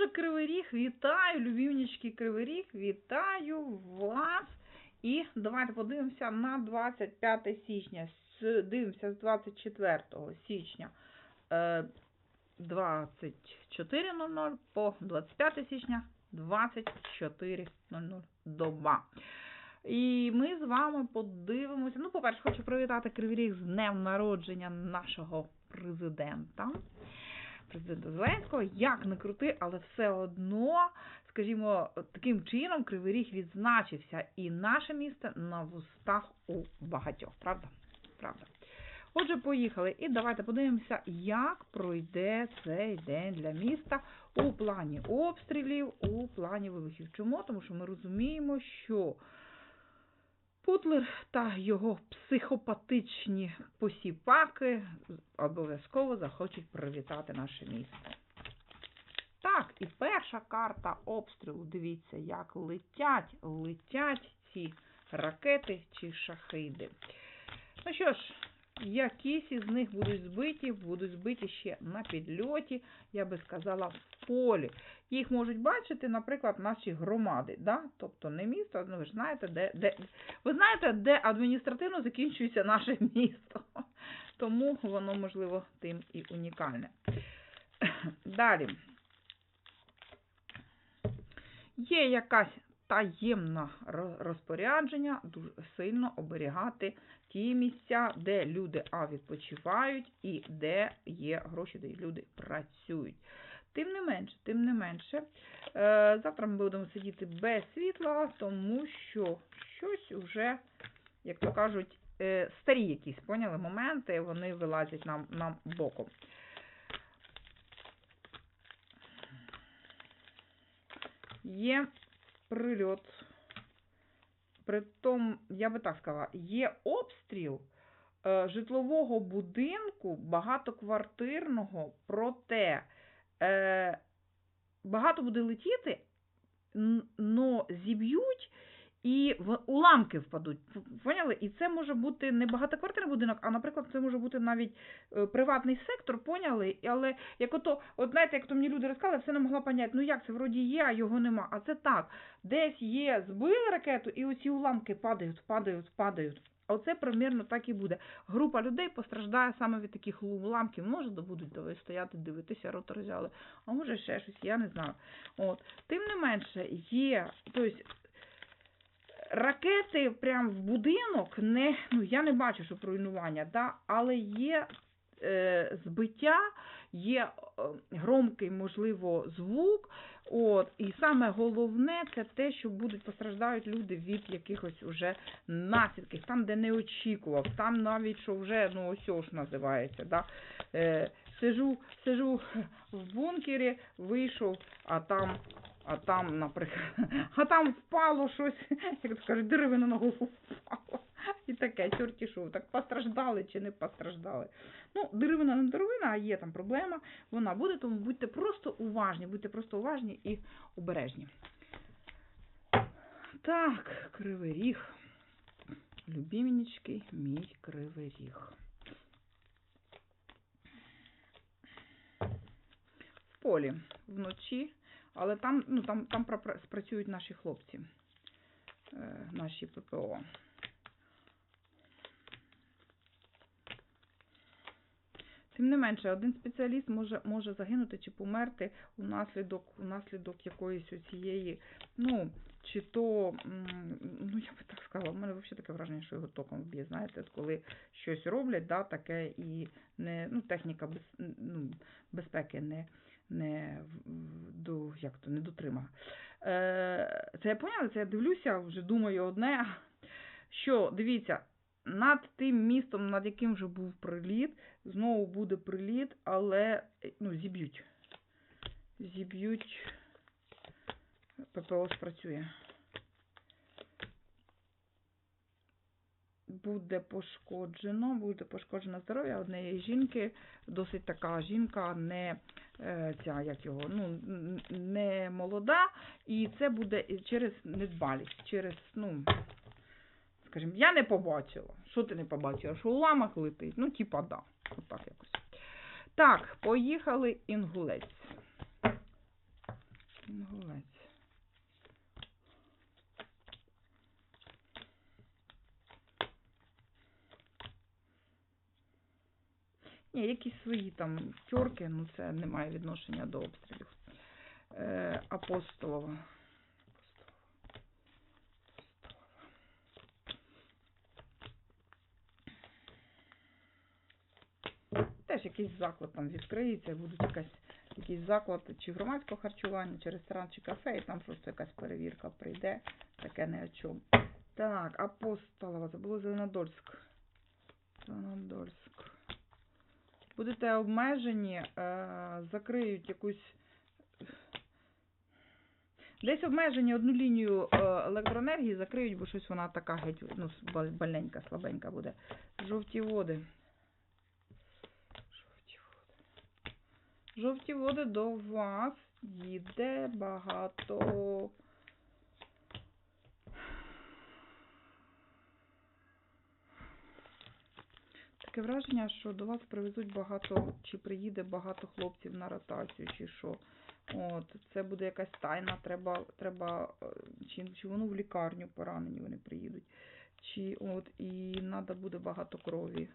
Отже, Кривий Ріг, вітаю, любівнички Кривий Ріг, вітаю вас. І давайте подивимося на 25 січня. Дивимося з 24 січня е, 24.00 по 25 січня 24.00 доба. І ми з вами подивимося. Ну, по-перше, хочу привітати Кривий Ріг з днем народження нашого президента. Президента Зеленського, як не крути, але все одно, скажімо, таким чином Кривий Ріг відзначився і наше місто на вустах у багатьох. Правда? Правда. Отже, поїхали. І давайте подивимося, як пройде цей день для міста у плані обстрілів, у плані вибухів. Чому? Тому що ми розуміємо, що Путлер та його психопатичні посіпаки обов'язково захочуть привітати наше місто. Так, і перша карта обстрілу. Дивіться, як летять, летять ці ракети чи шахиди. Ну що ж, якісь із них будуть збиті, будуть збиті ще на підльоті, я би сказала, полі. Їх можуть бачити, наприклад, наші громади, да? тобто не місто, ну ви ж знаєте, де, де ви знаєте, де адміністративно закінчується наше місто. Тому воно, можливо, тим і унікальне. Далі. Є якась таємне розпорядження дуже сильно оберігати ті місця, де люди а відпочивають і де є гроші, де люди працюють. Тим не менше, тим не менше, е, завтра ми будемо сидіти без світла, тому що щось уже, як то кажуть, е, старі якісь поняли моменти, вони вилазять нам, нам боком. Є прильот. Притом, я би так сказала, є обстріл е, житлового будинку багатоквартирного, проте е, багато буде летіти, але зіб'ють і в уламки впадуть. Поняли? І це може бути не багатоквартирний будинок, а, наприклад, це може бути навіть е, приватний сектор, поняли? Але як ото, от знаєте, як то мені люди розказали, все не могла поняти, ну як це вроді є, а його нема. А це так. Десь є, збили ракету, і оці уламки падають, падають, падають. Оце примірно так і буде. Група людей постраждає саме від таких ламків. Може, будуть давай стояти, дивитися, ротор взяли, а може ще щось, я не знаю. От. Тим не менше, є, тобто ракети прям в будинок не, ну я не бачу, що руйнування, да, але є збиття, є е, громкий, можливо, звук. От, і саме головне це те, що будуть постраждають люди від якихось уже наслідків, там, де не очікував, там навіть що вже ну ось ось називається. Да? Е, сижу, сижу в бункері, вийшов, а там, а там, наприклад, а там впало щось, як то кажуть, деревина на голову впало. І таке, чорті що, так постраждали чи не постраждали. Ну, деревина не деревина, а є там проблема, вона буде, тому будьте просто уважні, будьте просто уважні і обережні. Так, кривий ріг. Любіменечки, мій кривий ріг. В полі вночі, але там, ну, там, там спрацюють наші хлопці, е, наші ППО. Тим не менше, один спеціаліст може, може загинути чи померти унаслідок, унаслідок якоїсь цієї, ну, чи то, ну я би так сказала, у мене взагалі таке враження, що його током вб'є. Знаєте, коли щось роблять, да, таке і не, ну, техніка без, ну, безпеки не, не до, як то, не дотримала. Е, це я поняла, це я дивлюся, вже думаю одне, що, дивіться, над тим містом, над яким вже був приліт, знову буде приліт, але е, ну, зіб'ють. Зіб'ють. ППО спрацює. Буде пошкоджено, буде пошкоджено здоров'я однієї жінки, досить така жінка, не е, ця, як його, ну, не молода, і це буде через недбалість, через, ну, Скажімо, я не побачила. Що ти не побачила? Що уламок летить? Ну, типа, да. Отак От якось. Так, поїхали інгулець. Інгулець. Ні, якісь свої там тьорки, ну це не має відношення до обстрілів е, апостолова. Теж якийсь заклад там відкриється, будуть якась, якийсь заклад чи громадського харчування, чи ресторан, чи кафе, і там просто якась перевірка прийде, таке не о чому. Так, Апостолова, це було Зеленодольськ. Зеленодольськ. Будете обмежені, е, закриють якусь. Десь обмежені одну лінію е, електроенергії закриють, бо щось вона така геть ну, больненька, слабенька буде. Жовті води. Жовті води. Жовті води до вас їде багато. Таке враження, що до вас привезуть багато, чи приїде багато хлопців на ротацію, чи що. От, це буде якась тайна, треба, треба, е, чи, чи воно в лікарню поранені вони приїдуть. Чи от, і треба буде багато крові.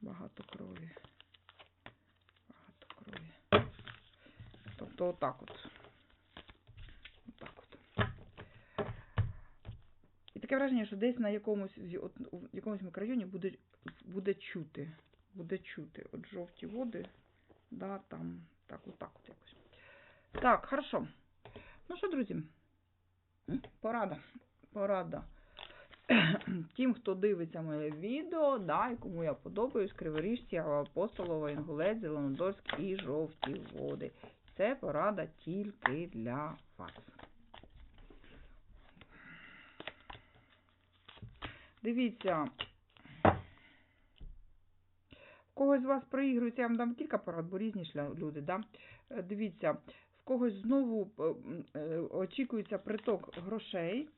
Багато крові. Багато крові. Тобто отак от. Отак от. І таке враження, що десь на якомусь, в якомусь мікрорайоні буде, буде чути. Буде чути. От жовті води, да, там, так, отак от якось. Так, хорошо. Ну що, друзі, порада. Порада. Тим, хто дивиться моє відео, да, і кому я подобаюсь, Криворіжці, Апостолова, Інгулець, Зеленодольськ і жовті води. Це порада тільки для вас. Дивіться. В когось з вас проігрується, я вам дам кілька порад, бо різні люди, да? Дивіться, в когось знову е, е, очікується приток грошей.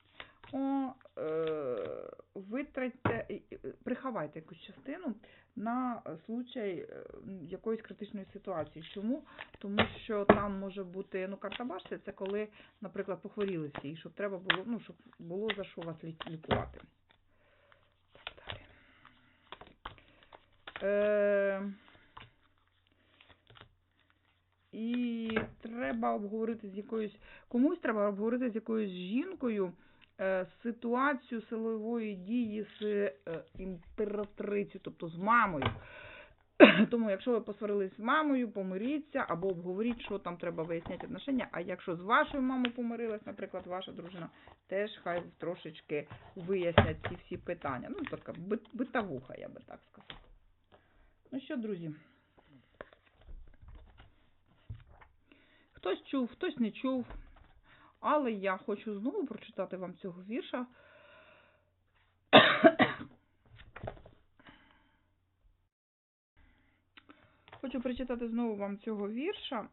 О, е, витратьте, приховайте якусь частину на случай е, якоїсь критичної ситуації. Чому? Тому що там може бути, ну, карта башти, це коли, наприклад, похворіли всі, і щоб треба було, ну, щоб було за що вас лікувати. Так далі. Е, і треба обговорити з якоюсь, комусь треба обговорити з якоюсь жінкою ситуацію силової дії з е, імператрицею, тобто з мамою. Тому, якщо ви посварились з мамою, помиріться або обговоріть, що там треба виясняти отношення. А якщо з вашою мамою помирилась, наприклад, ваша дружина, теж хай трошечки вияснять ці всі питання. Ну, така битавуха, я би так сказала. Ну що, друзі? Хтось чув, хтось не чув. Але я хочу знову прочитати вам цього вірша. Хочу прочитати знову вам цього вірша.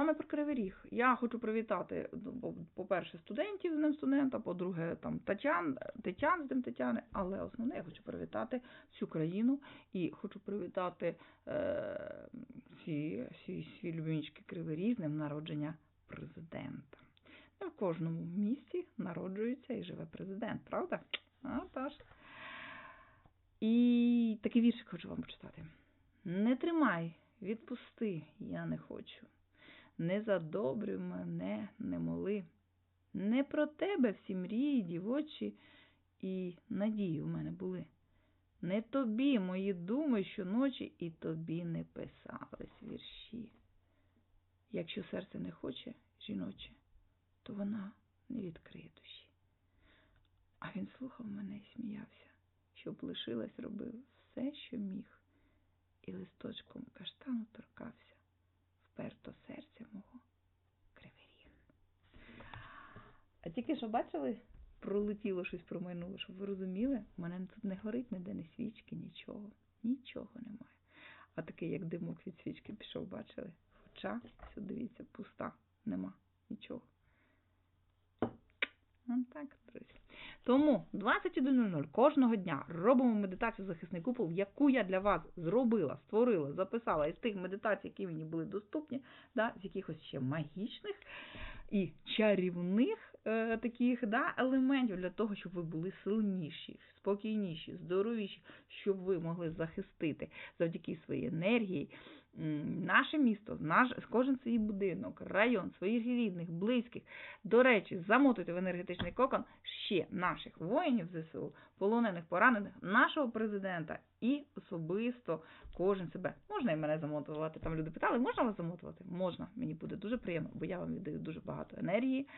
Саме про Кривий Ріг. Я хочу привітати, ну, по-перше, студентів з Днем студента, по-друге, там Тетян, Тетян з Днем Тетяни, але основне я хочу привітати всю країну і хочу привітати е, всі, всі свій любимічки Кривий Ріг з днем народження президента. Ну, в кожному місті народжується і живе президент, правда? А, тож. І такий віршик хочу вам почитати. Не тримай, відпусти, я не хочу. Не задобрюй мене, не моли. Не про тебе всі мрії, дівочі і надії в мене були. Не тобі мої думи щоночі, і тобі не писались вірші. Якщо серце не хоче, жіноче, то вона не відкриє душі. А він слухав мене і сміявся, щоб лишилась, робив все, що міг, і листочком каштану торкався вперто серця мого кривий ріг. А тільки що бачили, пролетіло щось промайнуло, щоб ви розуміли, в мене тут не горить ніде ні свічки, нічого. Нічого немає. А такий, як димок від свічки пішов, бачили? Хоча, все, дивіться, пуста, нема нічого. Ну так, друзі. Тому 21.00 кожного дня робимо медитацію захисний купол, яку я для вас зробила, створила, записала із тих медитацій, які мені були доступні, да, з якихось ще магічних і чарівних е, таких да, елементів для того, щоб ви були сильніші, спокійніші, здоровіші, щоб ви могли захистити завдяки своїй енергії наше місто, наш кожен свій будинок, район, своїх рідних, близьких. До речі, замотуйте в енергетичний кокон ще наших воїнів ЗСУ, полонених, поранених, нашого президента і особисто кожен себе. Можна і мене замотувати. Там люди питали, можна вас замотувати? Можна. Мені буде дуже приємно, бо я вам віддаю дуже багато енергії.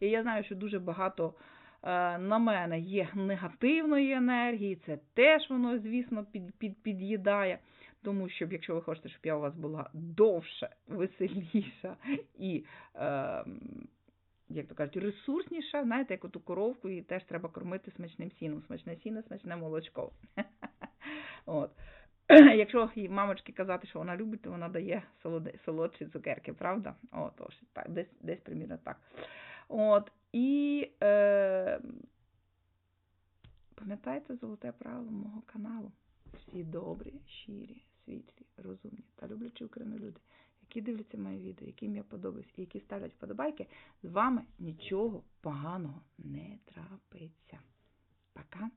І я знаю, що дуже багато е, на мене є негативної енергії. Це теж воно, звісно, під, під, під'їдає. Тому що, якщо ви хочете, щоб я у вас була довше, веселіша і, е, як то кажуть, ресурсніша, знаєте, як оту коровку, і теж треба кормити смачним сіном. Смачне сіно, смачне молочко. От. Якщо їй мамочки казати, що вона любить, то вона дає солодші цукерки, правда? От, ось так, десь, десь примірно так. От, і е, пам'ятайте золоте правило мого каналу. Всі добрі, щирі, світлі, розумні та люблячі Україну люди, які дивляться моє відео, яким я подобаюсь і які ставлять вподобайки, з вами нічого поганого не трапиться. Пока.